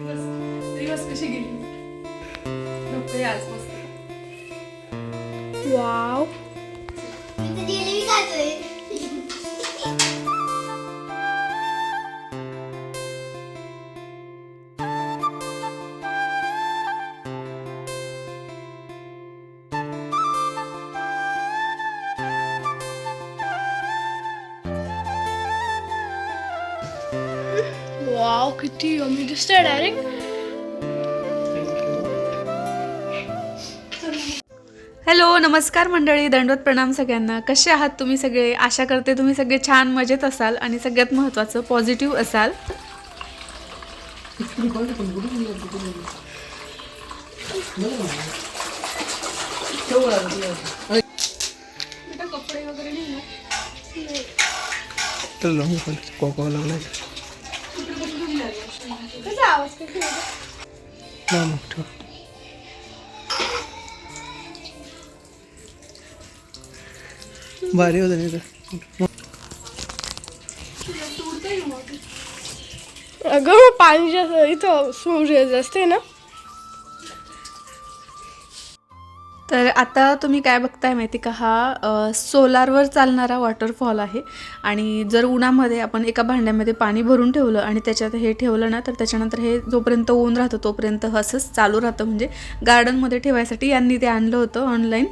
दिवस कशी गेली? नको आज मस्त वाव. दिसतंय डायरेक्ट हॅलो नमस्कार मंडळी दंडवत प्रणाम सगळ्यांना. कसे आहात तुम्ही सगळे? आशा करते तुम्ही सगळे छान मजेत असाल आणि सगळ्यात महत्त्वाचं पॉझिटिव्ह असाल. कपडे वगैरे मग ठेव भारी होतं नाही तर अगं पाणी जास्त इथं सूर्य असते ना तर आता तुम्ही काय बघताय माहिती का? हा सोलारवर चालणारा वॉटरफॉल आहे. आणि जर उन्हामध्ये आपण एका भांड्यामध्ये पाणी भरून ठेवलं आणि त्याच्यात हे ठेवलं ना तर त्याच्यानंतर हे जोपर्यंत ऊन राहतं तोपर्यंत असंच चालू राहतं. म्हणजे गार्डनमध्ये ठेवायसाठी यांनी ते आणलं होतं ऑनलाईन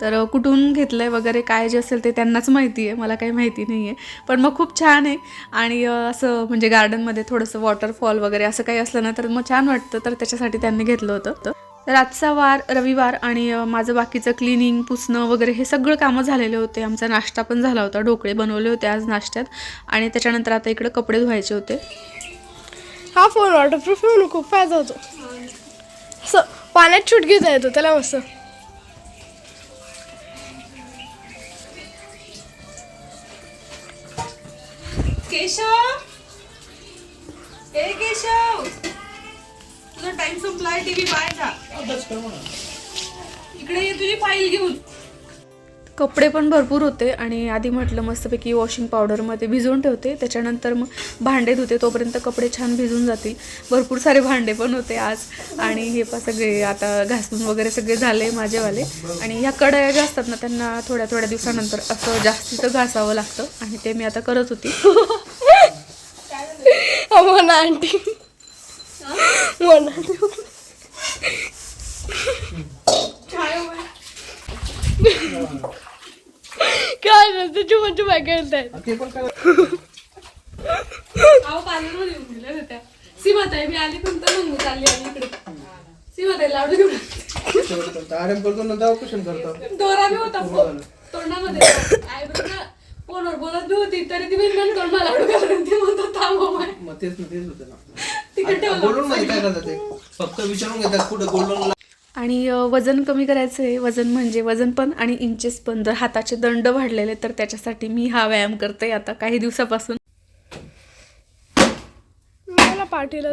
तर कुठून घेतलं आहे वगैरे काय जे असेल ते त्यांनाच माहिती आहे. मला काही माहिती नाही आहे. पण मग खूप छान आहे. आणि असं म्हणजे गार्डनमध्ये थोडंसं वॉटरफॉल वगैरे असं काही असलं ना तर मग छान वाटतं. तर त्याच्यासाठी त्यांनी घेतलं होतं. तर आजचा वार रविवार आणि माझं बाकीचं क्लिनिंग पुसणं वगैरे हे सगळं कामं झालेले होते. आमचा नाश्ता पण झाला होता. ढोकळे बनवले होते आज नाश्त्यात. आणि त्याच्यानंतर आता इकडे कपडे धुवायचे होते. हा फोन वॉटरप्रूफ म्हणून खूप फायदा होतो. असं पाण्यात शूट घेता येतो त्याला मस्त. केशव! ए केशव! टाइम संपलाय टीव्ही पाहायचा इकडे ये तुझी फाईल घेऊन. कपडे पण भरपूर होते आणि आधी म्हटलं मस्तपैकी वॉशिंग पावडरमध्ये भिजवून ठेवते. त्याच्यानंतर मग भांडे धुते तोपर्यंत कपडे छान भिजून जातील. भरपूर सारे भांडे पण होते आज. आणि हे पण सगळे आता घासून वगैरे सगळे झाले माझेवाले. आणि ह्या कढया ज्या असतात ना त्यांना थोड्या थोड्या दिवसानंतर असं जास्तीचं घासावं लागतं. आणि ते मी आता करत होती. आंटी काय नसतं चुमा चुमा खेळतायत ते पण काय अहो पार्लरमध्ये येऊन दिल्या होत्या सीमाताई मी आली पण तर मग चालली आली इकडे सीमाताई लाडू घेऊन आली. आराम करतो कुशन करतो दोरा बी होता फो- तोंडामध्ये आयब्रो ना फोनवर बोलत बी होती तरी ती बिनबन करून मला लाडू घालून ती म्हणतो थांबव माय मग तेच ना तेच होतं ना गोल्डनमध्ये काय करतात ते? फक्त विचारून घेतात कुठं गोल्डन आणि वजन कमी करायचं आहे वजन म्हणजे वजन पण आणि इंचेस पण. जर हाताचे दंड वाढलेले तर त्याच्यासाठी मी हा व्यायाम करते आता काही दिवसापासून. मला पाठीला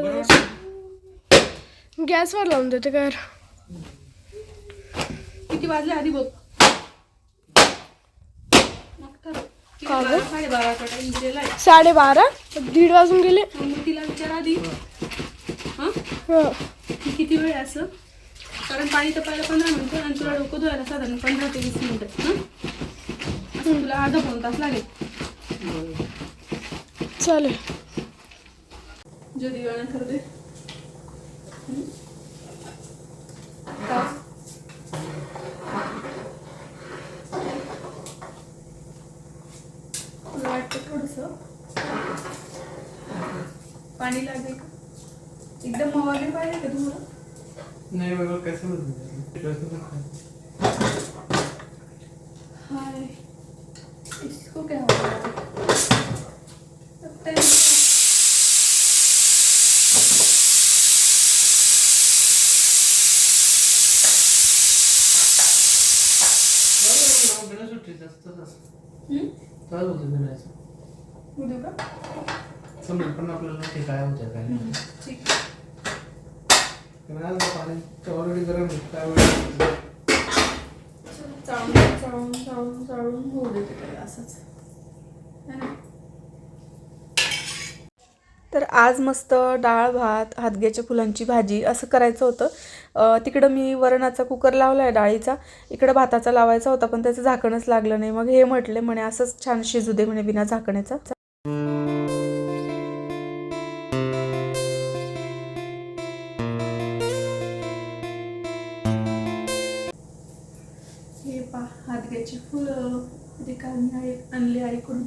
गॅसवर लावून देते काय किती वाजले आधी बघ. का गं? साडेबारा? दीड वाजून गेले. तिला विचार आधी. किती वेळ असं? कारण पाणी तपायला पंधरा मिनिटं आणि तुला डोकं धुवायला साधारण पंधरा ते वीस मिनिटं. हं? तुला अर्धा पाऊण तास लागेल. चालेल. जो दिवाळा कर दे हं? का? तुला वाटतं थोडंसं पाणी लागेल का? एकदम मवाले पाहिजे का तुम्हाला? नाही बाबा कसं हाय. इसको क्या हो लगता है हं? उद्या का? समजेल पण आपल्याला ते काय होतं काय नाही. ठीक कारण आज पाणी ऑलरेडी गरम आहे त्यावेळेस चाळून चाळून चाळून चाळून होऊ देते त्याला असंच. है ना? तर आज मस्त डाळ भात हादग्याच्या फुलांची भाजी असं करायचं होतं. अ, तिकडं मी वरणाचा कुकर लावला आहे डाळीचा. इकडं भाताचा लावायचा होता पण त्याचं झाकणच लागलं नाही. मग हे म्हटले म्हणे असंच छान शिजू दे म्हणे बिना झाकण्याचा ते काल मी आई आणली आईकडून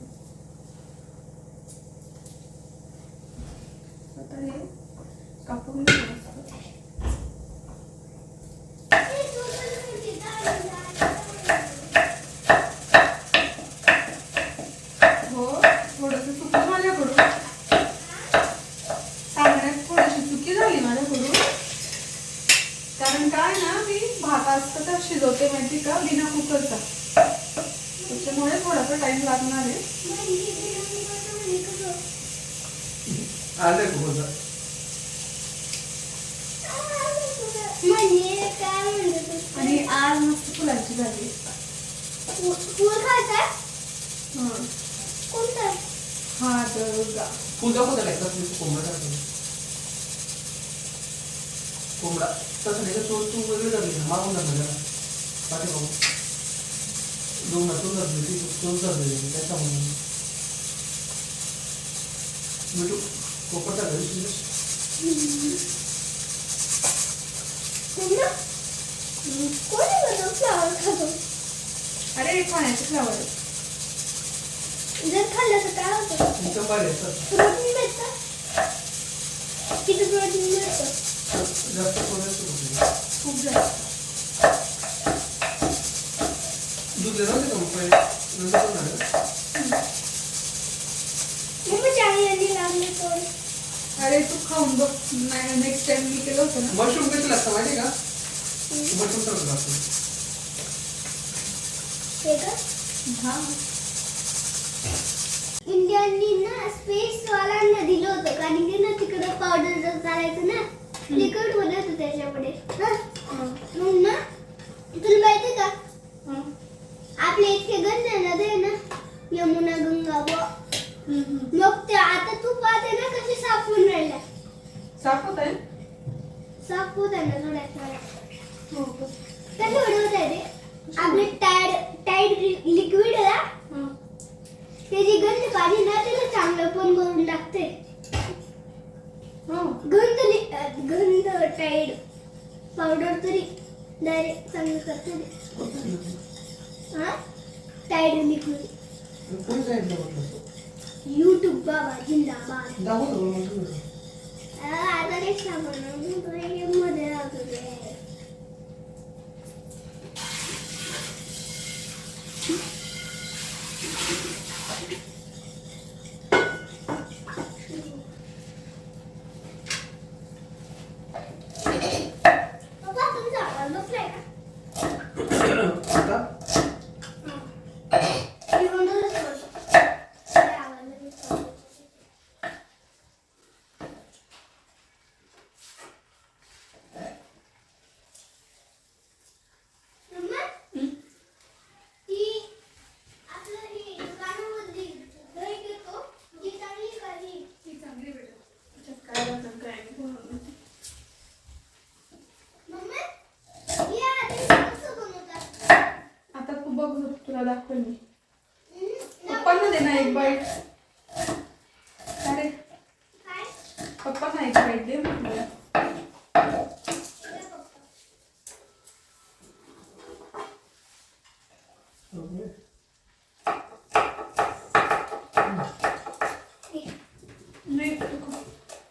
आता हे कापून घ्यावं लागतं. हो थोडंसं चुकलं माझ्याकडून सांगण्यात थोडीशी चुकी झाली माझ्याकडून कारण काय ना मी भात असतं तर शिजवते माहिती का बिना कुकरचा त्याच्यामुळे थोडासा टाइम लागणार आहे आले कुकर म्हणजे काय म्हणत आणि आज मस्त फुलांची भाजी फुल खायचं हं. कोणतं हा दर्गा फुल दाखवता काय कसं कोंबडा टाकतो कोंबडा. तसं नाही का तो तू वेगळी झाली ना मागून जातो जरा पाठी मागून. दोन तू जातो ती तू जातो त्याचा म्हणून. मिठू कोपड टाकायची कोणतं कोणी बनव फ्लावर खातो? अरे खाण्याचे फ्लावर आहे. जर खाल्लं तर काय होतं? तुमच्या भेटतं किती प्रोटीन मिळतं? जास्त कोणाचं होतं खूप जास्त दूध देणार नाही का मग पहिले नंतर पण नाही अरे तू खाऊन बघ नेक्स्ट टाइम मी केलं होतं ना मशरूम किती लागतं माहिती का मशरूम टाकलं लागतं हे हा इंडियननी ना स्पेस वाल्यांना दिलं होतं. कारण की ना तिकडं पावडर जर चालायचं ना लिक्विड बनत होतं त्याच्यामध्ये हं? मग ना तुला माहिती का. आपल्या इतके गंज नदी आहे ना यमुना गंगा व. मग ते आता तू पाहते ना कशी साफ होऊन राहिल्या साफ होत आहे साफ होत आहे ना थोड्या हो हो. कसे होत आहे ते आपले टाईड टाईड लिक्विड ना. त्याची गंध पाणी ना त्याला चांगलं पण करून टाकते हो गंध लि- अं, गंध टाईड पावडर तरी डायरेक्ट चांगलं करते ते. हा टाईड लिक्विड कोणी सांगितलं म्हटलं युट्यूब बाबा जिंदाबाद दाखवतो मला मशरूम देतो. अं, आता नाही सांगणार मी तुला गेममध्ये राहतो ते पप्पा तुमचा आवाज बसलाय का आता मी बंदच करतो काय आवाज नाही येत. मम्मा, ती आपलं ही दुकानामधली दही घेतो, ती चांगली का ही? ती चांगली भेटेल त्याच्यात काय राहतं काय नाही कोणाला माहिती. मम्मा, ही आधी कसं बनवतात? आता तू बघ जर तुला दाखवेल मी हम्म, पप्पांना दे ना एक बाईट अरे काय? पप्पांना एक बाईट दे म्हटलं ओके. नाही नको.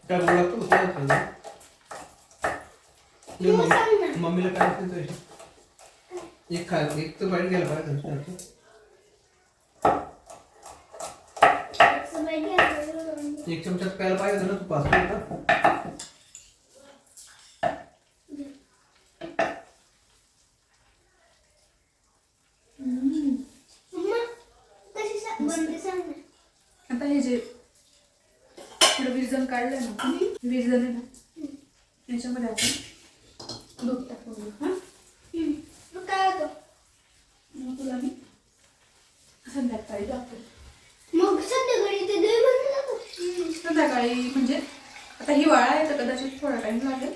काय बोला तू काय खाल्लं? मम्मीला काय असेल. एक खाय एक तर बाईट घ्यायला पाहिजे? एक चमच्यात प्यायला पाहिजे ना तू पाच मिनिटं. मम्मा, कशी सा- बनते सांग ना. आता हे जे थोडं विरजण काढलंय ना विरजण आहे ना याच्यामध्ये आपण दूध टाकून हां? काय होतं? मग तुला मी संध्याकाळी मग संध्याकाळी ते दही बनवलं? संध्याकाळी म्हणजे आता हिवाळा आहे तर कदाचित थोडा टाइम लागेल.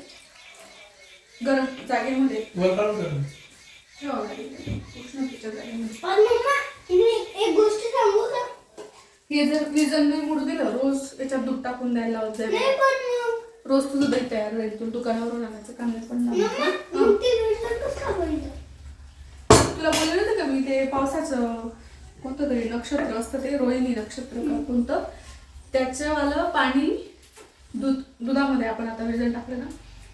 गरम जागेमध्ये. ठेवावं लागेल उष्णतेच्या जागेमध्ये. पण मम्मा मी एक गोष्ट हे जर मुड दिलं रोज याच्यात दूध टाकून द्यायला लावत जाईल रोज तुझं दही तयार राहील तुला दुकानावरून आणायचं काम पण ते तुला बोलले नव्हतं का मी ते पावसाचं कोणतं तरी नक्षत्र असतं ते रोहिणी नक्षत्र का कोणतं? त्याच्यावालं पाणी दूध दुधामध्ये आपण आता विजन टाकलं ना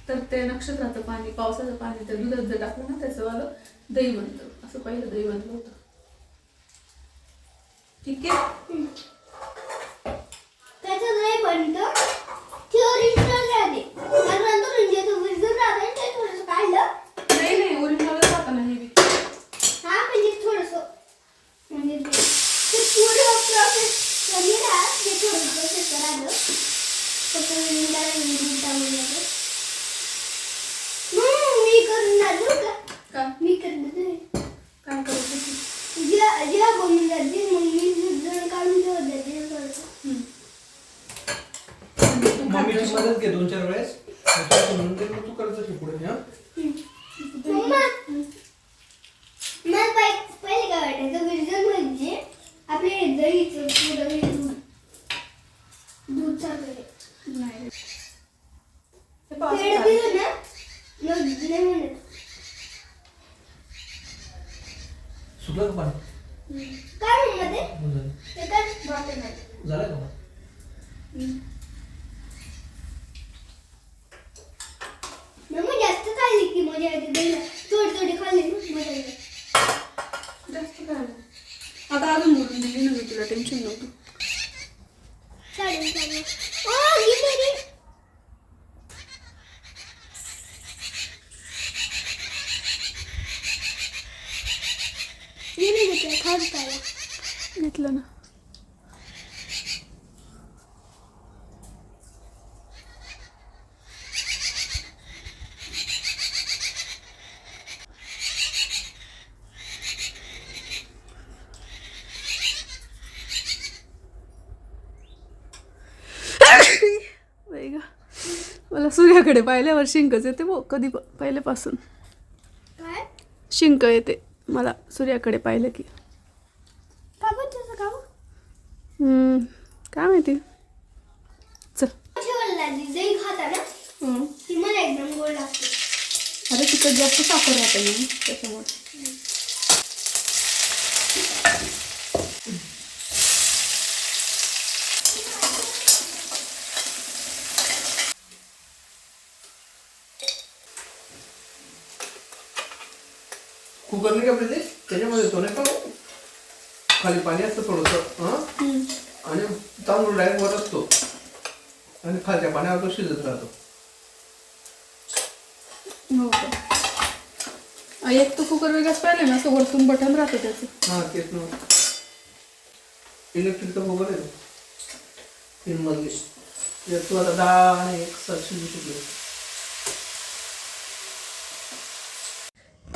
तर ते नक्षत्राचं पाणी पावसाचं पाणी त्या दुधात जर टाकलं ना त्याचंवालं दही बनतं. असं पहिलं दही बनलं होतं. ठीक आहे? त्याचं नाही बनतं. ते ओरिजिनल राहते कारण नंतर म्हणजे तो विसरून राहते आणि ते थोडंसं काढलं नाही नाही ओरिजिनलच राहतं ना हे बी. हा म्हणजे थोडंसं म्हणजे ते ते पूर्ण प्रोसेस कधी ना ते थोडं प्रोसेस करायला फक्त त्याला दूध टाकून द्यायचं. मग मी करून जातो का का मी करून जाते काय करायचं ते? जेव्हा जेव्हा बनून जाते मग मी दूध जण काढून ठेवत जाते थोडंसं. हम्म. म्हणजे तू मम्मीची खात मदत घे दोन चार वेळेस मग तुला म्हणून दे, मग तू करत असेल पुढे हा मम्मा मला पहि- पहिले काय वाटायचं विरजन म्हणजे आपले दहीचं पुढं हे दूध दूध चालू नाही ते पेढ पावसात दिलं ना मग नाही म्हणत सुटलं का पाणी काय मम्मा ते होऊन झालं. ते काय वाटत नाही झालं का मग? मम्मा जास्त खाल्ली की मजा येते दही थोडी थोडी खाल्ली ना मजा येते जास्त काय नाही. आता अजून बोलून दिली ना मी तुला टेन्शन नव्हतं चालेल चालेल ओ गिटारी ये नाही घेतलं खाऊ पाहिजे घेतलं ना बाई गं. मला सूर्याकडे पाहिल्यावर शिंकच येते बो कधी पहिल्यापासून. शिंक येते मला सूर्याकडे पाहिलं की. काय माहिती. चल. अरे तिकडे जास्त साखर राहते ना त्याच्यामुळे. कुकर नाही का त्याच्यामध्ये तो नाही का? खाली पाणी असतं थोडंसं हां? आणि तांदूळ डायरेक्ट वर असतो. आणि खालच्या पाण्यावर तो शिजत राहतो. हो एक तो कुकर वेगळाच पाहिले ना असं वरतून बटन राहतं त्याचं. हां तेच ना. इलेक्ट्रिकचा कुकर आहे. तो. तीन मजली. तू आता दहा आणि एक सात शिजू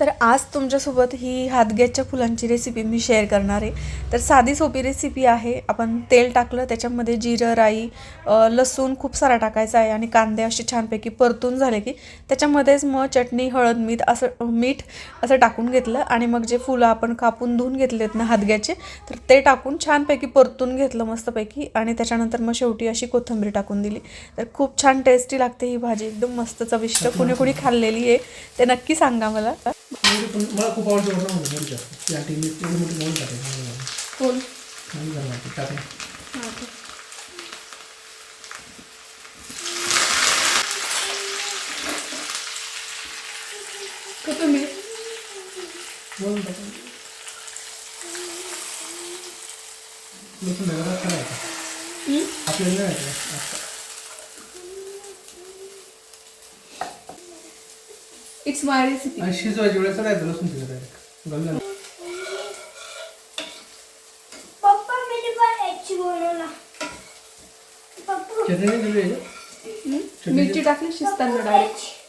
तर आज तुमच्यासोबत ही हातग्याच्या फुलांची रेसिपी मी शेअर करणार आहे. तर साधी सोपी रेसिपी आहे. आपण तेल टाकलं त्याच्यामध्ये जिरं राई लसूण खूप सारा टाकायचा आहे आणि कांदे असे छानपैकी परतून झाले की त्याच्यामध्येच मग चटणी हळद मीठ असं मीठ असं टाकून घेतलं आणि मग जे फुलं आपण कापून धुवून घेतलेत ना हातग्याचे तर ते टाकून छानपैकी परतून घेतलं मस्तपैकी आणि त्याच्यानंतर मग शेवटी अशी कोथिंबीर टाकून दिली. तर खूप छान टेस्टी लागते ही भाजी. एकदम मस्त चविष्ट कुणी कुणी खाल्लेली आहे. ते नक्की सांगा मला. म्हणजे पण मला खूप आवडतं वरण मोठी जास्त या टीम एवढी मोठी म्हणून टाकायची कोण? नाही झालं वाटतं टाकून कोथिंबीर म्हणून टाकून लसूण वेगळा करायचा आपल्याला नाही माहिती. इट्स माय रेसिपी आणि शिजवायच्या वेळेस राहायचं लसूण तिला डायरेक्ट गल्ला पप्पा मी पण याची बनवला पप्पा. चटणी नाही दिली याच्यात? मिरची टाकली शिजताना डायरेक्ट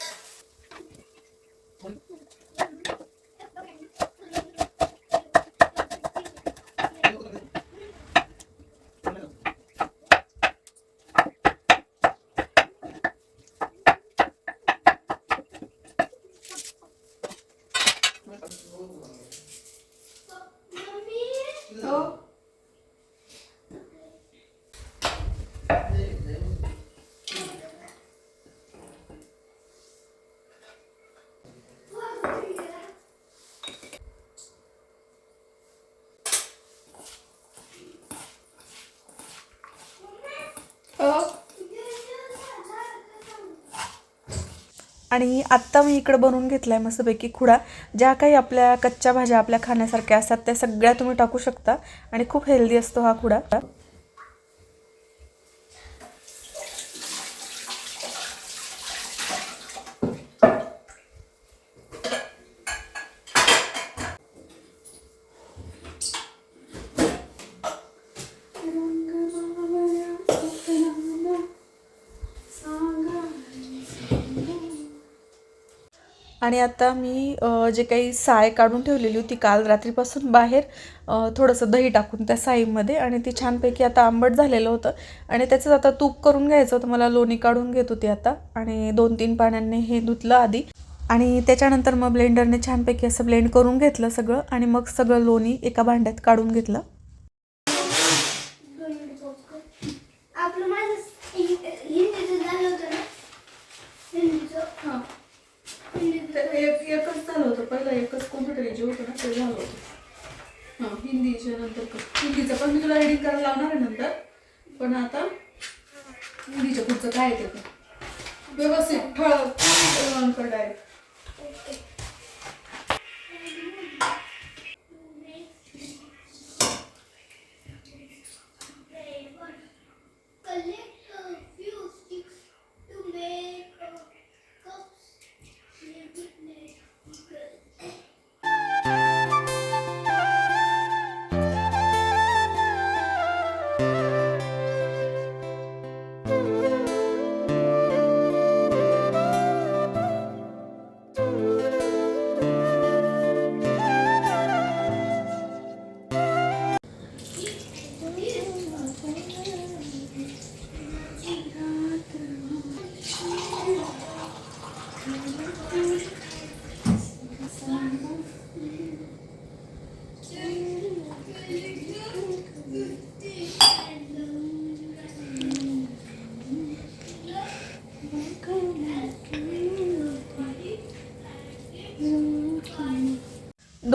आणि आत्ता मी इकडं बनवून घेतला आहे मस्तपैकी खुडा ज्या काही आपल्या कच्च्या भाज्या आपल्या खाण्यासारख्या असतात त्या सगळ्या तुम्ही टाकू शकता आणि खूप हेल्दी असतो हा खुडा. आणि आता मी जे काही साय काढून ठेवलेली होती काल रात्रीपासून बाहेर थोडंसं दही टाकून त्या साईमध्ये आणि ती छानपैकी आता आंबट झालेलं होतं. आणि त्याचं आता तूप करून घ्यायचं होतं. मला लोणी काढून घेत होती आता आणि दोन तीन पाण्याने हे धुतलं आधी. आणि त्याच्यानंतर मग ब्लेंडरने छानपैकी असं ब्लेंड करून घेतलं सगळं आणि मग सगळं लोणी एका भांड्यात काढून घेतलं दोन मिनिटं pause कर. आपलं माझं हि- हिंदीचं झालं होतं ना हिंदीचं हिंदीचं एकच झालं होतं पहिलं एकच कॉम्प्युटर जे होतं ना ते झालं होतं हां हिंदीच्या नंतर हिंदीचं पण मी तुला रेडिंग करायला लावणार आहे नंतर पण आता हिंदीच्या पुढचं काय आहे ते व्यवस्थित ठळक डायरेक्ट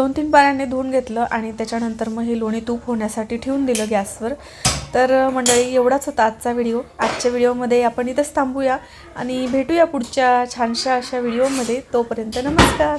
दोन तीन पाण्याने धुवून घेतलं आणि त्याच्यानंतर मग हे लोणी तूप होण्यासाठी ठेवून दिलं गॅसवर. तर मंडळी एवढाच होता आजचा व्हिडिओ. आजच्या व्हिडिओमध्ये आपण इथंच थांबूया आणि भेटूया पुढच्या छानशा अशा व्हिडिओमध्ये. तोपर्यंत नमस्कार.